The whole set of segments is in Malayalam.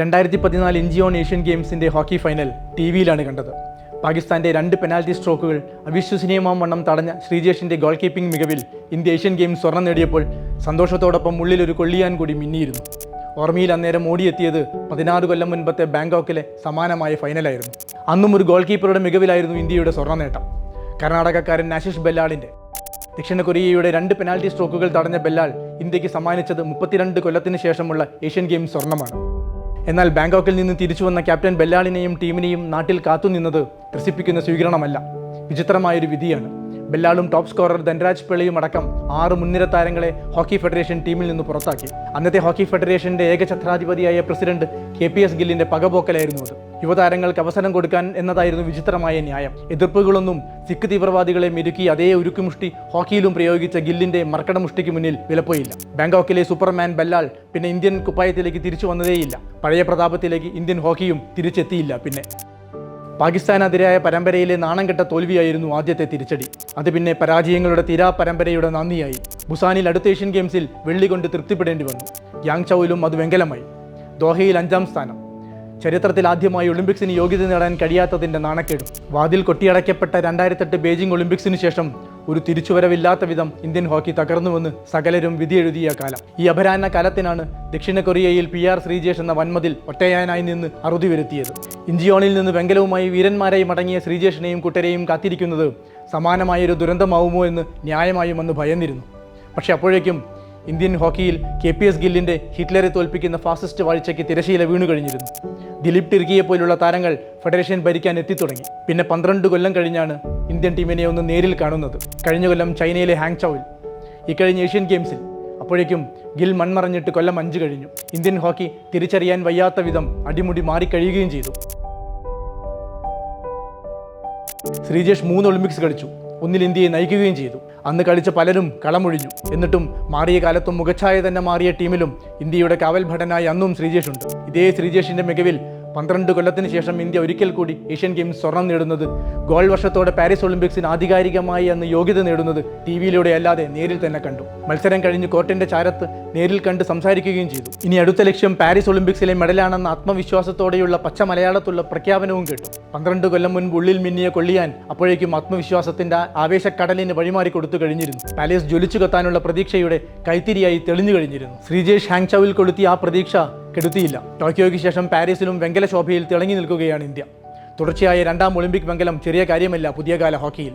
രണ്ടായിരത്തി പതിനാല് ഇഞ്ചിയോൺ ഏഷ്യൻ ഗെയിംസിന്റെ ഹോക്കി ഫൈനൽ ടി വിയിലാണ് കണ്ടത്. പാകിസ്ഥാന്റെ രണ്ട് പെനാൽറ്റി സ്ട്രോക്കുകൾ അവിശ്വസനീയമാം വണ്ണം തടഞ്ഞ ശ്രീജേഷിന്റെ ഗോൾ കീപ്പിംഗ് മികവിൽ ഇന്ത്യ ഏഷ്യൻ ഗെയിംസ് സ്വർണം നേടിയപ്പോൾ സന്തോഷത്തോടൊപ്പം ഉള്ളിൽ ഒരു കൊള്ളിയാൻ കൂടി മിന്നിയിരുന്നു. ഓർമ്മയിൽ അന്നേരം ഓടിയെത്തിയത് പതിനാറ് കൊല്ലം മുൻപത്തെ ബാങ്കോക്കിലെ സമാനമായ ഫൈനലായിരുന്നു. അന്നും ഒരു ഗോൾ കീപ്പറുടെ മികവിലായിരുന്നു ഇന്ത്യയുടെ സ്വർണ നേട്ടം. കർണാടകക്കാരൻ നാഷിഷ് ബെല്ലാളിന്റെ ദക്ഷിണ കൊറിയയുടെ രണ്ട് പെനാൽറ്റി സ്ട്രോക്കുകൾ തടഞ്ഞ ബെല്ലാൾ ഇന്ത്യയ്ക്ക് സമ്മാനിച്ചത് മുപ്പത്തിരണ്ട് കൊല്ലത്തിന് ശേഷമുള്ള ഏഷ്യൻ ഗെയിംസ് സ്വർണമാണ് എന്നാൽ ബാങ്കോക്കിൽ നിന്ന് തിരിച്ചു വന്ന ക്യാപ്റ്റൻ ബെല്ലാളിനെയും ടീമിനെയും നാട്ടിൽ കാത്തുനിന്നത് ത്രസിപ്പിക്കുന്ന സ്വീകരണമല്ല. വിചിത്രമായൊരു വിധിയാണ്. ബെല്ലാളും ടോപ്പ് സ്കോറർ ധൻരാജ് പിള്ളയും അടക്കം ആറ് മുൻനിര താരങ്ങളെ ഹോക്കി ഫെഡറേഷൻ ടീമിൽ നിന്ന് പുറത്താക്കി. അന്നത്തെ ഹോക്കി ഫെഡറേഷന്റെ ഏകഛത്രാധിപതിയായ പ്രസിഡന്റ് കെ പി എസ് ഗില്ലിന്റെ പകപോക്കലായിരുന്നു അത്. യുവതാരങ്ങൾക്ക് അവസരം കൊടുക്കാൻ എന്നതായിരുന്നു വിചിത്രമായ ന്യായം. എതിർപ്പുകളൊന്നും സിഖ് തീവ്രവാദികളെ മെരുക്കി അതേ ഉരുക്കുമുഷ്ടി ഹോക്കിയിലും പ്രയോഗിച്ച ഗില്ലിന്റെ മർക്കടമുഷ്ടിക്ക് മുന്നിൽ വിലപ്പോയില്ല. ബാങ്കോക്കിലെ സൂപ്പർമാൻ ബല്ലാൽ പിന്നെ ഇന്ത്യൻ കുപ്പായത്തിലേക്ക് തിരിച്ചു വന്നതേയില്ല. പഴയ പ്രതാപത്തിലേക്ക് ഇന്ത്യൻ ഹോക്കിയും തിരിച്ചെത്തിയില്ല പിന്നെ. പാകിസ്ഥാനെതിരായ പരമ്പരയിലെ നാണം കെട്ട തോൽവിയായിരുന്നു ആദ്യത്തെ തിരിച്ചടി. അത് പിന്നെ പരാജയങ്ങളുടെ തീരാ പരമ്പരയുടെ നന്ദിയായി. ബുസാനിൽ അടുത്ത ഏഷ്യൻ ഗെയിംസിൽ വെള്ളി കൊണ്ട് തൃപ്തിപ്പെടേണ്ടി വന്നു. യാങ് ചൌലും അത് വെങ്കലമായി. ദോഹയിൽ അഞ്ചാം സ്ഥാനം. ചരിത്രത്തിൽ ആദ്യമായി ഒളിമ്പിക്സിന് യോഗ്യത നേടാൻ കഴിയാത്തതിന്റെ നാണക്കേടും. വാതിൽ കൊട്ടിയടയ്ക്കപ്പെട്ട രണ്ടായിരത്തെട്ട് ബെയ്ജിംഗ് ഒളിമ്പിക്സിന് ശേഷം ഒരു തിരിച്ചുവരവില്ലാത്ത വിധം ഇന്ത്യൻ ഹോക്കി തകർന്നുവെന്ന് സകലരും വിധിയെഴുതിയ കാലം. ഈ അപരാഹ്ന കാലത്തിനാണ് ദക്ഷിണ കൊറിയയിൽ പി ആർ ശ്രീജേഷ് എന്ന വൻമതിൽ ഒറ്റയാനായി നിന്ന് അറുതി വരുത്തിയത്. ഇഞ്ചിയോണിൽ നിന്ന് വെങ്കലവുമായി വീരന്മാരായി മടങ്ങിയ ശ്രീജേഷിനെയും കുട്ടരെയും കാത്തിരിക്കുന്നത് സമാനമായൊരു ദുരന്തമാവുമോ എന്ന് ന്യായമായും അന്ന് ഭയന്നിരുന്നു. പക്ഷേ അപ്പോഴേക്കും ഇന്ത്യൻ ഹോക്കിയിൽ കെ പി എസ് ഗില്ലിന്റെ ഹിറ്റ്ലറെ തോൽപ്പിക്കുന്ന ഫാസിസ്റ്റ് വാഴ്ചയ്ക്ക് തിരശീല വീണു കഴിഞ്ഞിരുന്നു ദിലീപ് ടിർക്കിയെ പോലുള്ള താരങ്ങൾ ഫെഡറേഷൻ ഭരിക്കാൻ എത്തിത്തുടങ്ങി. പിന്നെ പന്ത്രണ്ട് കൊല്ലം കഴിഞ്ഞാണ് ഇന്ത്യൻ ടീമിനെ ഒന്ന് നേരിൽ കാണുന്നത്. കഴിഞ്ഞ കൊല്ലം ചൈനയിലെ ഹാങ് ചൗവിൽ ഇക്കഴിഞ്ഞ ഏഷ്യൻ ഗെയിംസിൽ. അപ്പോഴേക്കും ഗിൽ മൺമറഞ്ഞിട്ട് കൊല്ലം അഞ്ച് കഴിഞ്ഞു. ഇന്ത്യൻ ഹോക്കി തിരിച്ചറിയാൻ വയ്യാത്ത വിധം അടിമുടി മാറിക്കഴിയുകയും ചെയ്തു. ശ്രീജേഷ് മൂന്ന് ഒളിമ്പിക്സ് കളിച്ചു. ഒന്നിൽ ഇന്ത്യയെ നയിക്കുകയും ചെയ്തു. അന്ന് കളിച്ച പലരും കളമൊഴിഞ്ഞു. എന്നിട്ടും മാറിയ കാലത്തും മുഖച്ഛായ തന്നെ മാറിയ ടീമിലും ഇന്ത്യയുടെ കാവൽ ഭടനായി അന്നും ശ്രീജേഷ് ഉണ്ട്. ഇതേ ശ്രീജേഷിന്റെ മികവിൽ പന്ത്രണ്ട് കൊല്ലത്തിന് ശേഷം ഇന്ത്യ ഒരിക്കൽ കൂടി ഏഷ്യൻ ഗെയിംസ് സ്വർണം നേടുന്നത്. ഗോൾ വർഷത്തോടെ പാരീസ് ഒളിമ്പിക്സിന് ആധികാരികമായി അന്ന് യോഗ്യത നേടുന്നത് ടി വിയിലൂടെ അല്ലാതെ നേരിൽ തന്നെ കണ്ടു. മത്സരം കഴിഞ്ഞ് കോർട്ടിന്റെ ചാരത്ത് നേരിൽ കണ്ട് സംസാരിക്കുകയും ചെയ്തു. ഇനി അടുത്ത ലക്ഷ്യം പാരീസ് ഒളിമ്പിക്സിലെ മെഡലാണെന്ന ആത്മവിശ്വാസത്തോടെയുള്ള പച്ച മലയാളത്തുള്ള പ്രഖ്യാപനവും കേട്ടു. പന്ത്രണ്ട് കൊല്ലം മുൻപ് ഉള്ളിൽ മിന്നിയ കൊള്ളിയാൻ അപ്പോഴേക്കും ആത്മവിശ്വാസത്തിന്റെ ആവേശക്കടലിന് വഴിമാറി കൊടുത്തു കഴിഞ്ഞിരുന്നു. പാലേസ് ജ്വലിച്ചു കത്താനുള്ള പ്രതീക്ഷയുടെ കൈത്തിരിയായി തെളിഞ്ഞു കഴിഞ്ഞിരുന്നു. ശ്രീജേഷ് ഹാങ്ചൌവിൽ കൊളുത്തിയ ആ പ്രതീക്ഷ കെടുത്തിയില്ല. ടോക്കിയോയ്ക്ക് ശേഷം പാരീസിലും വെങ്കല ശോഭയിൽ തിളങ്ങി നിൽക്കുകയാണ് ഇന്ത്യ. തുടർച്ചയായ രണ്ടാം ഒളിമ്പിക് വെങ്കലം ചെറിയ കാര്യമല്ല പുതിയ കാല ഹോക്കിയിൽ.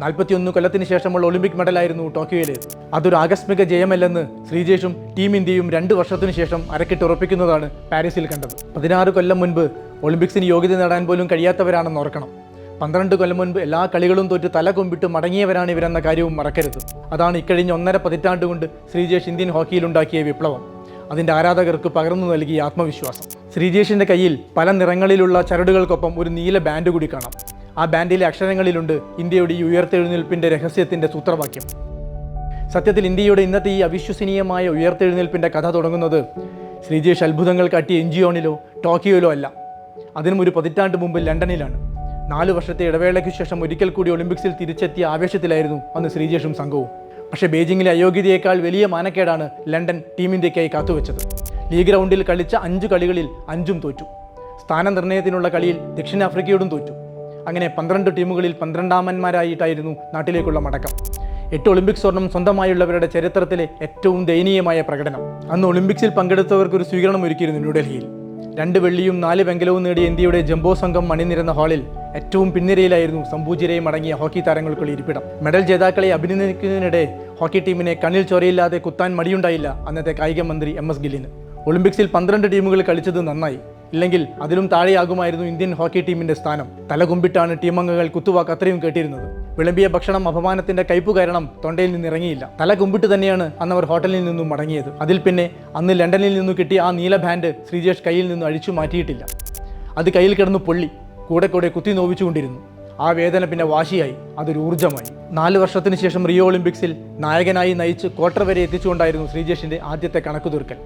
നാൽപ്പത്തിയൊന്ന് കൊല്ലത്തിന് ശേഷമുള്ള ഒളിമ്പിക് മെഡലായിരുന്നു ടോക്കിയോയിൽ അതൊരു ആകസ്മിക ജയമല്ലെന്ന് ശ്രീജേഷും ടീം ഇന്ത്യയും രണ്ട് വർഷത്തിനു ശേഷം അരക്കിട്ടുറപ്പിക്കുന്നതാണ് പാരീസിൽ കണ്ടത്. പതിനാറ് കൊല്ലം മുൻപ് ഒളിമ്പിക്സിന് യോഗ്യത നേടാൻ പോലും കഴിയാത്തവരാണെന്ന് ഓർക്കണം. പന്ത്രണ്ട് കൊല്ലം മുൻപ് എല്ലാ കളികളും തോറ്റ് തല കൊമ്പിട്ട് മടങ്ങിയവരാണ് ഇവരെന്ന കാര്യവും മറക്കരുത്. അതാണ് ഇക്കഴിഞ്ഞ ഒന്നര പതിറ്റാണ്ട് കൊണ്ട് ശ്രീജേഷ് ഇന്ത്യൻ ഹോക്കിയിലുണ്ടാക്കിയ വിപ്ലവം. അതിന്റെ ആരാധകർക്ക് പകർന്നു നൽകിയ ആത്മവിശ്വാസം. ശ്രീജേഷിന്റെ കയ്യിൽ പല നിറങ്ങളിലുള്ള ചരടുകൾക്കൊപ്പം ഒരു നീല ബാൻഡ് കൂടി കാണാം. ആ ബാൻഡിലെ അക്ഷരങ്ങളിലുണ്ട് ഇന്ത്യയുടെ ഈ ഉയർത്തെഴുന്നേൽപ്പിന്റെ രഹസ്യത്തിന്റെ സൂത്രവാക്യം. സത്യത്തിൽ ഇന്ത്യയുടെ ഇന്നത്തെ ഈ അവിശ്വസനീയമായ ഉയർത്തെഴുന്നേൽപ്പിന്റെ കഥ തുടങ്ങുന്നത് ശ്രീജേഷ് അത്ഭുതങ്ങൾ കാട്ടിയ എൻജിയോണിലോ ടോക്കിയോയിലോ അല്ല. അതിനും ഒരു പതിറ്റാണ്ട് മുമ്പ് ലണ്ടനിലാണ്. നാല് വർഷത്തെ ഇടവേളയ്ക്ക് ശേഷം ഒരിക്കൽ കൂടി ഒളിമ്പിക്സിൽ തിരിച്ചെത്തിയ ആവേശത്തിലായിരുന്നു അന്ന് ശ്രീജേഷും സംഘവും. പക്ഷേ ബെയ്ജിങ്ങിലെ അയോഗ്യതയേക്കാൾ വലിയ മാനക്കേടാണ് ലണ്ടൻ ടീം ഇന്ത്യക്കായി കാത്തുവെച്ചത്. ലീഗ് റൗണ്ടിൽ കളിച്ച അഞ്ച് കളികളിൽ അഞ്ചും തോറ്റു. സ്ഥാനനിർണയത്തിനുള്ള കളിയിൽ ദക്ഷിണാഫ്രിക്കയോടും തോറ്റു. അങ്ങനെ പന്ത്രണ്ട് ടീമുകളിൽ പന്ത്രണ്ടാമന്മാരായിട്ടായിരുന്നു നാട്ടിലേക്കുള്ള മടക്കം. എട്ട് ഒളിമ്പിക് സ്വർണം സ്വന്തമായുള്ളവരുടെ ചരിത്രത്തിലെ ഏറ്റവും ദയനീയമായ പ്രകടനം. അന്ന് ഒളിമ്പിക്സിൽ പങ്കെടുത്തവർക്ക് ഒരു സ്വീകരണം ഒരുക്കിയിരുന്നു ന്യൂഡൽഹിയിൽ. രണ്ട് വെള്ളിയും നാല് വെങ്കലവും നേടിയ ഇന്ത്യയുടെ ജംബോ സംഘം മണിനിരന്ന ഹാളിൽ ഏറ്റവും പിന്നിരയിലായിരുന്നു സംഭൂജിരയും അടങ്ങിയ ഹോക്കി താരങ്ങൾക്കുള്ള ഇരിപ്പിടം. മെഡൽ ജേതാക്കളെ അഭിനന്ദിക്കുന്നതിനിടെ ഹോക്കി ടീമിനെ കണ്ണിൽ ചൊരയില്ലാതെ കുത്താൻ മടിയുണ്ടായില്ല അന്നത്തെ കായിക മന്ത്രി എം എസ് ഗില്ലിന്. ഒളിമ്പിക്സിൽ പന്ത്രണ്ട് ടീമുകൾ കളിച്ചത് നന്നായി. ഇല്ലെങ്കിൽ അതിലും താഴെയാകുമായിരുന്നു ഇന്ത്യൻ ഹോക്കി ടീമിന്റെ സ്ഥാനം. തലകുമ്പിട്ടാണ് ടീമംഗങ്ങൾ കുത്തുവാക്ക് അത്രയും കേട്ടിരുന്നത്. വിളമ്പിയ ഭക്ഷണം അപമാനത്തിന്റെ കയ്പ് കാരണം തൊണ്ടയിൽ നിന്ന് ഇറങ്ങിയില്ല തല കുമ്പിട്ട് തന്നെയാണ് അന്ന് അവർ ഹോട്ടലിൽ നിന്നും മടങ്ങിയത്. അതിൽ പിന്നെ അന്ന് ലണ്ടനിൽ നിന്നും കിട്ടിയ ആ നീല ബാൻഡ് ശ്രീജേഷ് കയ്യിൽ നിന്നും അഴിച്ചു മാറ്റിയിട്ടില്ല. അത് കയ്യിൽ കിടന്ന് പൊള്ളി കൂടെ കൂടെ കുത്തി നോവിച്ചുകൊണ്ടിരുന്നു. ആ വേദന പിന്നെ വാശിയായി അതൊരു ഊർജമായി. നാല് വർഷത്തിന് ശേഷം റിയോ ഒളിമ്പിക്സിൽ നായകനായി നയിച്ച് ക്വാർട്ടർ വരെ എത്തിച്ചുകൊണ്ടായിരുന്നു ശ്രീജേഷിന്റെ ആദ്യത്തെ കണക്ക് തീർക്കൽ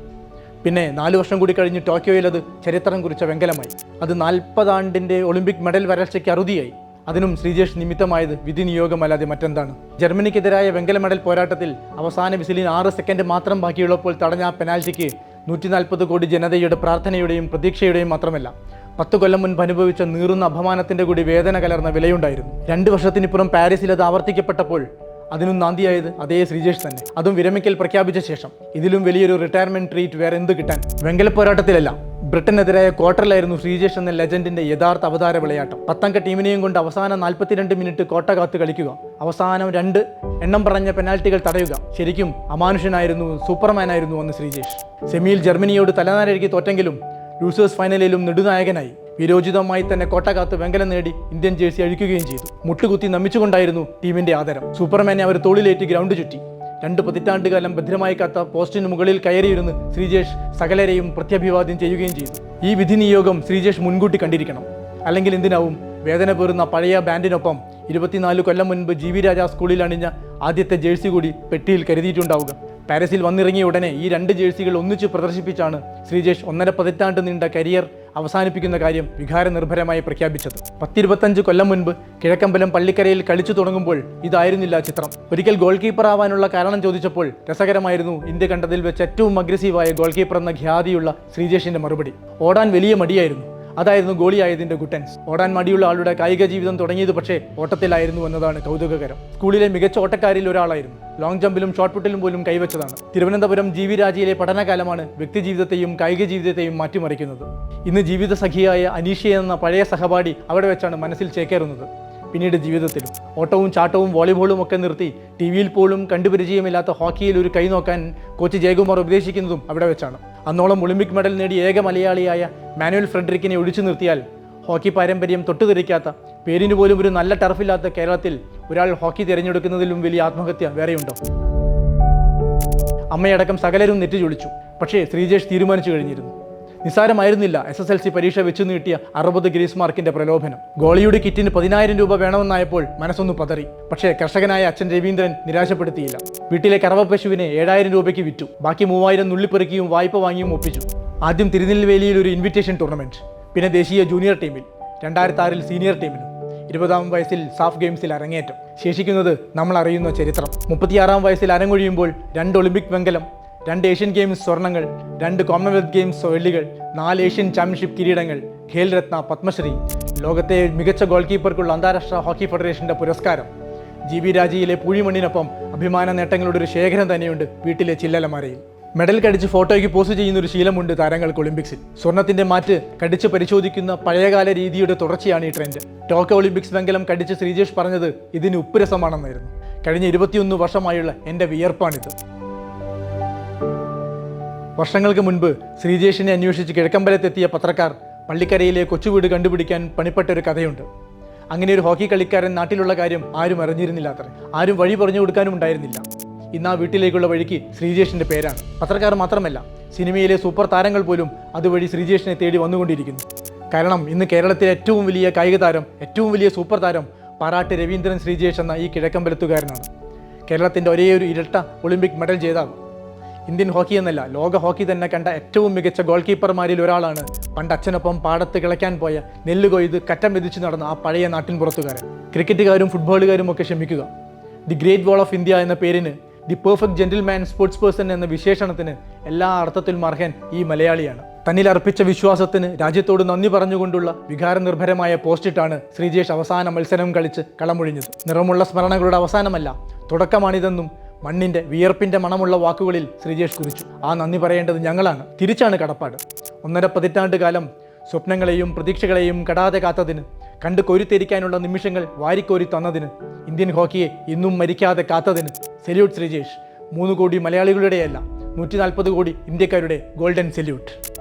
പിന്നെ നാല് വർഷം കൂടി കഴിഞ്ഞ് ടോക്കിയോയിൽ അത് ചരിത്രം കുറിച്ച വെങ്കലമായി. അത് നാൽപ്പതാണ്ടിന്റെ ഒളിമ്പിക് മെഡൽ വരൾച്ചയ്ക്ക് അറുതിയായി. അതിനും ശ്രീജേഷ് നിമിത്തമായത് വിധി നിയോഗമല്ലാതെ മറ്റെന്താണ്? ജർമ്മനിക്കെതിരായ വെങ്കല മെഡൽ പോരാട്ടത്തിൽ അവസാന വിസിലിന് ആറ് സെക്കൻഡ് മാത്രം ബാക്കിയുള്ളപ്പോൾ തടഞ്ഞ ആ പെനാൽറ്റിക്ക് നൂറ്റി നാൽപ്പത് കോടി ജനതയുടെ പ്രാർത്ഥനയുടെയും പ്രതീക്ഷയുടെയും മാത്രമല്ല പത്ത് കൊല്ലം മുൻപ് അനുഭവിച്ച നീറുന്ന അപമാനത്തിന്റെ കൂടി വേദന കലർന്ന വിലയുണ്ടായിരുന്നു. രണ്ട് വർഷത്തിനിപ്പുറം പാരീസിൽ അത് ആവർത്തിക്കപ്പെട്ടപ്പോൾ അതിനും നാന്തിയായത് അതേ ശ്രീജേഷ് തന്നെ. അതും വിരമിക്കൽ പ്രഖ്യാപിച്ച ശേഷം. ഇതിലും വലിയൊരു റിട്ടയർമെന്റ് ട്രീറ്റ് വേറെ എന്ത് കിട്ടാൻ? വെങ്കല പോരാട്ടത്തിലല്ല ബ്രിട്ടനെതിരായ ക്വാർട്ടറിലായിരുന്നു ശ്രീജേഷ് എന്ന ലെജൻഡിന്റെ യഥാർത്ഥ അവതാര വിളയാട്ടം. പത്തംഗ ടീമിനെയും കൊണ്ട് അവസാന നാൽപ്പത്തിരണ്ട് മിനിറ്റ് കോട്ട കാത്ത് കളിക്കുക. അവസാനം രണ്ട് എണ്ണം പറഞ്ഞ പെനാൽറ്റികൾ തടയുക. ശരിക്കും അമാനുഷനായിരുന്നു സൂപ്പർമാനായിരുന്നു അന്ന് ശ്രീജേഷ്. സെമിയിൽ ജർമ്മനിയോട് തലനാരഴുകി തോറ്റെങ്കിലും ലൂസേഴ്സ് ഫൈനലിലും നെടുനായകനായി. വിരോചിതമായി തന്നെ കോട്ട കാത്ത് വെങ്കലം നേടി ഇന്ത്യൻ ജേഴ്സി അഴിക്കുകയും ചെയ്തു. മുട്ടുകുത്തി നമിച്ചുകൊണ്ടായിരുന്നു ടീമിന്റെ ആദരം. സൂപ്പർമാനെ അവർ തോളിലേറ്റ് ഗ്രൗണ്ട് ചുറ്റി. രണ്ട് പതിറ്റാണ്ടുകാലം ഭദ്രമായി കാത്ത പോസ്റ്റിന് മുകളിൽ കയറിയിരുന്ന് ശ്രീജേഷ് സകലരെയും പ്രത്യഭിവാദ്യം ചെയ്യുകയും ചെയ്തു. ഈ വിധി നിയോഗം ശ്രീജേഷ് മുൻകൂട്ടി കണ്ടിരിക്കണം. അല്ലെങ്കിൽ എന്തിനാവും? വേദന പേറുന്ന പഴയ ബാൻഡിനൊപ്പം ഇരുപത്തിനാല് കൊല്ലം മുൻപ് ജി വി രാജ സ്കൂളിൽ അണിഞ്ഞ ആദ്യത്തെ ജേഴ്സി കൂടി പെട്ടിയിൽ കരുതിയിട്ടുണ്ടാവുക. പാരീസിൽ വന്നിറങ്ങിയ ഉടനെ ഈ രണ്ട് ജേഴ്സികൾ ഒന്നിച്ച് പ്രദർശിപ്പിച്ചാണ് ശ്രീജേഷ് ഒന്നര പതിറ്റാണ്ട് നീണ്ട കരിയർ അവസാനിപ്പിക്കുന്ന കാര്യം വികാരനിർഭരമായി പ്രഖ്യാപിച്ചത്. പത്തിരുപത്തഞ്ച് കൊല്ലം മുൻപ് കിഴക്കമ്പലം പള്ളിക്കരയിൽ കളിച്ചു തുടങ്ങുമ്പോൾ ഇതായിരുന്നില്ല ചിത്രം. ഒരിക്കൽ ഗോൾ കീപ്പർ ആവാനുള്ള കാരണം ചോദിച്ചപ്പോൾ രസകരമായിരുന്നു ഇന്ത്യ കണ്ടതിൽ വെച്ച് ഏറ്റവും അഗ്രസീവായ ഗോൾ കീപ്പർ എന്ന ഖ്യാതിയുള്ള ശ്രീജേഷിന്റെ മറുപടി. ഓടാൻ വലിയ മടിയായിരുന്നു. അതായിരുന്നു ഗോളിയായതിന്റെ ഗുട്ടൻസ് ഓടാൻ മടിയുള്ള ആളുടെ കായിക ജീവിതം തുടങ്ങിയത് പക്ഷേ ഓട്ടത്തിലായിരുന്നു എന്നതാണ് കൗതുകകരം. സ്കൂളിലെ മികച്ച ഓട്ടക്കാരിൽ ഒരാളായിരുന്നു. ലോങ് ജമ്പിലും ഷോർട്ട് പുട്ടിലും പോലും കൈവച്ചതാണ്. തിരുവനന്തപുരം ജി വി രാജയിലെ പഠനകാലമാണ് വ്യക്തിജീവിതത്തെയും കായിക ജീവിതത്തെയും മാറ്റിമറിക്കുന്നത്. ഇന്ന് ജീവിത സഖിയായ അനീഷ എന്ന പഴയ സഹപാഠി അവിടെ വെച്ചാണ് മനസ്സിൽ ചേക്കേറുന്നത്. പിന്നീട് ജീവിതത്തിലും. ഓട്ടവും ചാട്ടവും വോളിബോളും ഒക്കെ നിർത്തി ടി വിയിൽ പോലും കണ്ടുപരിചയമില്ലാത്ത ഹോക്കിയിൽ ഒരു കൈ നോക്കാൻ കോച്ച് ജയകുമാർ ഉപദേശിക്കുന്നതും അവിടെ വെച്ചാണ്. അന്നോളം ഒളിമ്പിക് മെഡൽ നേടിയ ഏക മലയാളിയായ മാനുവൽ ഫ്രെഡറിക്കിനെ ഒഴിച്ചു നിർത്തിയാൽ ഹോക്കി പാരമ്പര്യം തൊട്ടുതെറിക്കാത്ത പേരിന് പോലും ഒരു നല്ല ടർഫില്ലാത്ത കേരളത്തിൽ ഒരാൾ ഹോക്കി തിരഞ്ഞെടുക്കുന്നതിലും വലിയ ആത്മഹത്യ വേറെയുണ്ടോ? അമ്മയടക്കം സകലരും നെറ്റി ചൊളിച്ചു പക്ഷേ ശ്രീജേഷ് തീരുമാനിച്ചു കഴിഞ്ഞിരുന്നു. നിസ്സാരമായിരുന്നില്ല. എസ് എസ് എൽ സി പരീക്ഷ വെച്ചു നീട്ടിയ അറുപത് ഗ്രീസ് മാർക്കിന്റെ പ്രലോഭനം. ഗോളിയുടെ കിറ്റിന് പതിനായിരം രൂപ വേണമെന്നായപ്പോൾ മനസ്സൊന്ന് പതറി. പക്ഷേ കർഷകനായ അച്ഛൻ രവീന്ദ്രൻ നിരാശപ്പെടുത്തിയില്ല. വീട്ടിലെ കറവ പശുവിനെ ഏഴായിരം രൂപയ്ക്ക് വിറ്റു. ബാക്കി മൂവായിരം നുള്ളിപ്പെറുക്കിയും വായ്പ വാങ്ങിയും ഒപ്പിച്ചു. ആദ്യം തിരുനെൽവേലിയിൽ ഒരു ഇൻവിറ്റേഷൻ ടൂർണമെന്റ് പിന്നെ ദേശീയ ജൂനിയർ ടീമിൽ രണ്ടായിരത്തി ആറിൽ സീനിയർ ടീമിലും ഇരുപതാം വയസ്സിൽ സാഫ് ഗെയിംസിൽ അരങ്ങേറ്റം. ശേഷിക്കുന്നത് നമ്മൾ അറിയുന്ന ചരിത്രം. മുപ്പത്തിയാറാം വയസ്സിൽ അരങ്ങൊഴിയുമ്പോൾ രണ്ട് ഒളിമ്പിക് വെങ്കലം രണ്ട് ഏഷ്യൻ ഗെയിംസ് സ്വർണങ്ങൾ രണ്ട് കോമൺവെൽത്ത് ഗെയിംസ് വെള്ളികൾ നാല് ഏഷ്യൻ ചാമ്പ്യൻഷിപ്പ് കിരീടങ്ങൾ ഖേൽ രത്ന പത്മശ്രീ. ലോകത്തെ മികച്ച ഗോൾ കീപ്പർക്കുള്ള അന്താരാഷ്ട്ര ഹോക്കി ഫെഡറേഷന്റെ പുരസ്കാരം. ജി വി രാജയിലെ പൂഴിമണ്ണിനൊപ്പം അഭിമാന നേട്ടങ്ങളുടെ ഒരു ശേഖരം തന്നെയുണ്ട് വീട്ടിലെ ചില്ലലമാരയിൽ. മെഡൽ കടിച്ച് ഫോട്ടോയ്ക്ക് പോസ്റ്റ് ചെയ്യുന്ന ഒരു ശീലമുണ്ട് താരങ്ങൾക്ക് ഒളിമ്പിക്സിൽ. സ്വർണത്തിന്റെ മാറ്റ് കടിച്ച് പരിശോധിക്കുന്ന പഴയകാല രീതിയുടെ തുടർച്ചയാണ് ഈ ട്രെൻഡ് ടോക്കിയോ ഒളിമ്പിക്സ് വെങ്കലം കടിച്ച് ശ്രീജേഷ് പറഞ്ഞത് ഇതിന് ഉപ്പുരസമാണെന്നായിരുന്നു. കഴിഞ്ഞ ഇരുപത്തിയൊന്ന് വർഷമായുള്ള എന്റെ വിയർപ്പാണിത്. വർഷങ്ങൾക്ക് മുൻപ് ശ്രീജേഷിനെ അന്വേഷിച്ച് കിഴക്കമ്പലത്തെത്തിയ പത്രക്കാർ പള്ളിക്കരയിലെ കൊച്ചുവീട് കണ്ടുപിടിക്കാൻ പണിപ്പെട്ട ഒരു കഥയുണ്ട്. അങ്ങനെ ഒരു ഹോക്കി കളിക്കാരൻ നാട്ടിലുള്ള കാര്യം ആരും അറിഞ്ഞിരുന്നില്ല അത്ര. ആരും വഴി പറഞ്ഞു കൊടുക്കാനും ഉണ്ടായിരുന്നില്ല. ഇന്ന് ആ വീട്ടിലേക്കുള്ള വഴിക്ക് ശ്രീജേഷിന്റെ പേരാണ്. പത്രക്കാർ മാത്രമല്ല സിനിമയിലെ സൂപ്പർ താരങ്ങൾ പോലും അതുവഴി ശ്രീജേഷിനെ തേടി വന്നുകൊണ്ടിരിക്കുന്നു. കാരണം ഇന്ന് കേരളത്തിലെ ഏറ്റവും വലിയ കായിക താരം ഏറ്റവും വലിയ സൂപ്പർ താരം പാറാട്ട് രവീന്ദ്രൻ ശ്രീജേഷ് എന്ന ഈ കിഴക്കമ്പലത്തുകാരനാണ്. കേരളത്തിന്റെ ഒരേ ഒരു ഇരട്ട ഒളിമ്പിക് മെഡൽ ജേതാവ്. ഇന്ത്യൻ ഹോക്കി എന്നല്ല ലോക ഹോക്കി തന്നെ കണ്ട ഏറ്റവും മികച്ച ഗോൾ കീപ്പർമാരിൽ ഒരാളാണ് പണ്ട് അച്ഛനൊപ്പം പാടത്ത് കിളയ്ക്കാൻ പോയ നെല്ല് കൊയ്ത് കറ്റം വിധിച്ച് നടന്ന ആ പഴയ നാട്ടിൻ പുറത്തുകാരൻ ക്രിക്കറ്റുകാരും ഫുട്ബോളുകാരും ഒക്കെ ക്ഷമിക്കുക. The great wall of India എന്ന പേരിന് the perfect gentleman sports person എന്ന വിശേഷണത്തിന് എല്ലാ അർത്ഥത്തിലും അർഹൻ ഈ മലയാളിയാണ്. തന്നിൽ അർപ്പിച്ച വിശ്വാസത്തിന് രാജ്യത്തോട് നന്ദി പറഞ്ഞുകൊണ്ടുള്ള വികാരനിർഭരമായ പോസ്റ്റിട്ടാണ് ശ്രീജേഷ് അവസാന മത്സരം കളിച്ച് കളമൊഴിഞ്ഞത്. നിറമുള്ള സ്മരണകളുടെ അവസാനമല്ല തുടക്കമാണിതെന്നും മണ്ണിന്റെ വിയർപ്പിന്റെ മണമുള്ള വാക്കുകളിൽ ശ്രീജേഷ് കുറിച്ചു. ആ നന്ദി പറയേണ്ടത് ഞങ്ങളാണ്. തിരിച്ചാണ് കടപ്പാട്. ഒന്നര പതിറ്റാണ്ട് കാലം സ്വപ്നങ്ങളെയും പ്രതീക്ഷകളെയും കടാതെ കാത്തതിന് കണ്ട് കോരിത്തേരിക്കാനുള്ള നിമിഷങ്ങൾ വാരിക്കോരി തന്നതിന് ഇന്ത്യൻ ഹോക്കിയെ ഇന്നും മരിക്കാതെ കാത്തതിന് സെല്യൂട്ട് ശ്രീജേഷ്. മൂന്ന് കോടി മലയാളികളുടെയല്ല നൂറ്റി നാൽപ്പത് കോടി ഇന്ത്യക്കാരുടെ ഗോൾഡൻ സെല്യൂട്ട്.